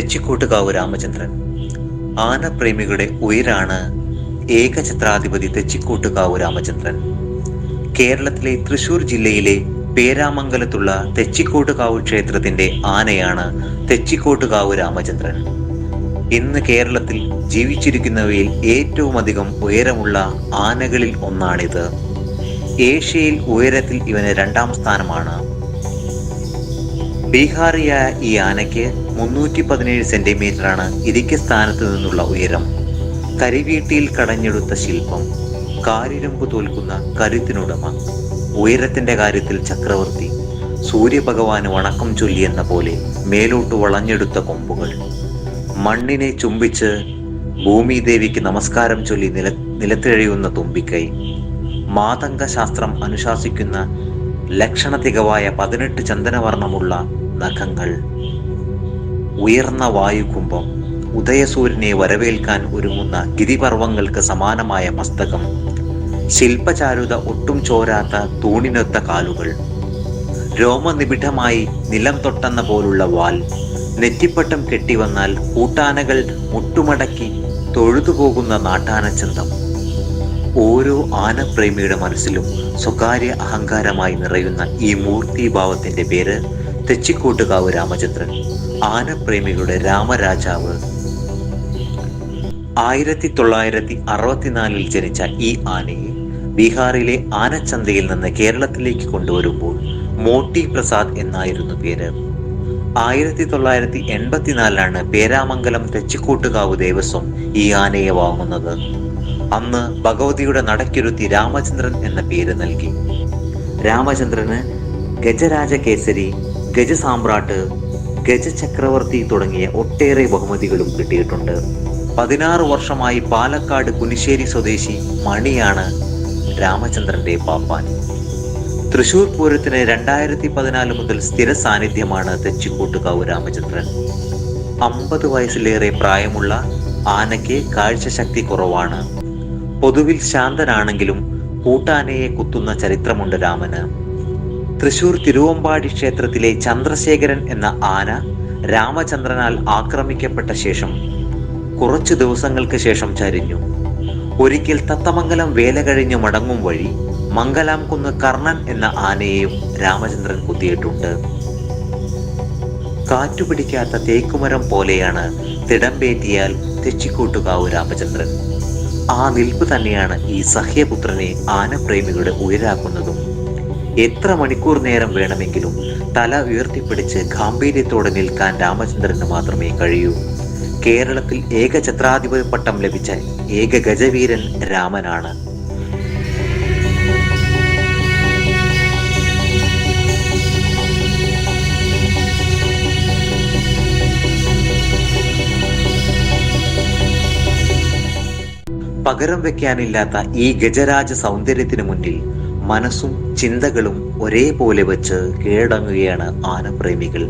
തെച്ചിക്കോട്ടുകാവ് രാമചന്ദ്രൻ. ആനപ്രേമികളുടെ ഉയരാണ് ഏകചിത്രാധിപതി തെച്ചിക്കോട്ടുകാവ് രാമചന്ദ്രൻ. കേരളത്തിലെ തൃശൂർ ജില്ലയിലെ പേരാമംഗലത്തുള്ള തെച്ചിക്കോട്ടുകാവ് ക്ഷേത്രത്തിന്റെ ആനയാണ് തെച്ചിക്കോട്ടുകാവ് രാമചന്ദ്രൻ. ഇന്ന് കേരളത്തിൽ ജീവിച്ചിരിക്കുന്നവയിൽ ഏറ്റവും അധികം ഉയരമുള്ള ആനകളിൽ ഒന്നാണിത്. ഏഷ്യയിൽ ഉയരത്തിൽ ഇവന് രണ്ടാം സ്ഥാനമാണ് ബീഹാറിയായ ഈ ആനയ്ക്ക് മുന്നൂറ്റി പതിനേഴ് സെന്റിമീറ്ററാണ് ഇരിക്ക സ്ഥാനത്ത് നിന്നുള്ള ഉയരം. കരിവീട്ടിയിൽ കടഞ്ഞെടുത്ത ശില്പം കാരിരമ്പ് തോൽക്കുന്ന കരുത്തിനുടമ ഉയരത്തിന്റെ കാര്യത്തിൽ ചക്രവർത്തി സൂര്യഭഗവാന് വണക്കം ചൊല്ലിയെന്ന പോലെ മേലോട്ട് വളഞ്ഞെടുത്ത കൊമ്പുകൾ. മണ്ണിനെ ചുംബിച്ച് ഭൂമിദേവിക്ക് നമസ്കാരം ചൊല്ലി നില നിലത്തിഴയുന്ന തുമ്പിക്കൈ മാതംഗ ശാസ്ത്രം അനുശാസിക്കുന്ന ലക്ഷണതികവായ പതിനെട്ട് ചന്ദനവർണമുള്ള നഖങ്ങൾ. ഉയർന്ന വായുകുംഭം ഉദയസൂര്യനെ വരവേൽക്കാൻ ഒരുങ്ങുന്ന ഗിരിപർവങ്ങൾക്ക് സമാനമായ മസ്തകം ശില്പചാരുത ഒട്ടും ചോരാത്ത തൂണിനൊത്ത കാലുകൾ രോമനിബിഡമായി നിലം തൊട്ടെന്ന പോലുള്ള വാൽ നെറ്റിപ്പട്ടം കെട്ടിവന്നാൽ കൂട്ടാനകൾ മുട്ടുമടക്കി തൊഴുതുപോകുന്ന നാട്ടാനച്ചന്തം ഓരോ ആനപ്രേമിയുടെ മനസ്സിലും സ്വകാര്യ അഹങ്കാരമായി നിറയുന്ന ഈ മൂർത്തിഭാവത്തിന്റെ പേര് തെച്ചിക്കോട്ടുകാവ് രാമചന്ദ്രൻ ആനപ്രേമികളുടെ രാമരാജാവ്. ആയിരത്തി തൊള്ളായിരത്തി അറുപത്തിനാലിൽ ജനിച്ച ഈ ആനയെ ബീഹാറിലെ ആനച്ചന്തയിൽ നിന്ന് കേരളത്തിലേക്ക് കൊണ്ടുവരുമ്പോൾ മോട്ടി പ്രസാദ് എന്നായിരുന്നു പേര്. ആയിരത്തി തൊള്ളായിരത്തി എൺപത്തിനാലിലാണ് പേരാമംഗലം തെച്ചിക്കോട്ടുകാവ് ദേവസ്വം ഈ ആനയെ വാങ്ങുന്നത്. അന്ന് ഭഗവതിയുടെ നടക്കിരുത്തി രാമചന്ദ്രൻ എന്ന പേര് നൽകി. രാമചന്ദ്രന് ഗജരാജ കേസരി ഗജസാമ്രാട്ട് ഗജചക്രവർത്തി തുടങ്ങിയ ഒട്ടേറെ ബഹുമതികളും കിട്ടിയിട്ടുണ്ട്. പതിനാറ് വർഷമായി പാലക്കാട് കുനിശ്ശേരി സ്വദേശി മണിയാണ് രാമചന്ദ്രന്റെ പാപ്പാൻ. തൃശൂർ പൂരത്തിന് രണ്ടായിരത്തി പതിനാല് മുതൽ സ്ഥിര സാന്നിധ്യമാണ് തെച്ചിക്കോട്ടുകാവ് രാമചന്ദ്രൻ. അമ്പത് വയസ്സിലേറെ പ്രായമുള്ള ആനയ്ക്ക് കാഴ്ചശക്തി കുറവാണ്. പൊതുവിൽ ശാന്തനാണെങ്കിലും കൂട്ടാനയെ കുത്തുന്ന ചരിത്രമുണ്ട് രാമന്. തൃശൂർ തിരുവമ്പാടി ക്ഷേത്രത്തിലെ ചന്ദ്രശേഖരൻ എന്ന ആന രാമചന്ദ്രനാൽ ആക്രമിക്കപ്പെട്ട ശേഷം കുറച്ചു ദിവസങ്ങൾക്ക് ശേഷം ചരിഞ്ഞു. ഒരിക്കൽ തത്തമംഗലം വേല കഴിഞ്ഞ് മടങ്ങും വഴി മംഗലാംകുന്ന് കർണൻ എന്ന ആനയെയും രാമചന്ദ്രൻ കുത്തിയിട്ടുണ്ട്. കാറ്റുപിടിക്കാത്ത തേക്കുമരം പോലെയാണ് തിടമ്പേറ്റിയാൽ തെച്ചിക്കൂട്ടുകാവ് രാമചന്ദ്രൻ. ആ നിൽപ്പ് തന്നെയാണ് ഈ സഹ്യപുത്രനെ ആനപ്രേമികളുടെ ഉയരാക്കുന്നതും. എത്ര മണിക്കൂർ നേരം വേണമെങ്കിലും തല ഉയർത്തിപ്പിടിച്ച് ഗാംഭീര്യത്തോടെ നിൽക്കാൻ രാമചന്ദ്രന് മാത്രമേ കഴിയൂ. കേരളത്തിൽ ഏക ഛത്രാധിപതി പട്ടം ലഭിച്ച ഏക ഗജവീരൻ രാമനാണ്. പകരം വെക്കാനില്ലാത്ത ഈ ഗജരാജ സൗന്ദര്യത്തിനു മുന്നിൽ മനസ്സും ചിന്തകളും ഒരേപോലെ വെച്ച് കീഴടങ്ങുകയാണ് ആനപ്രേമികൾ.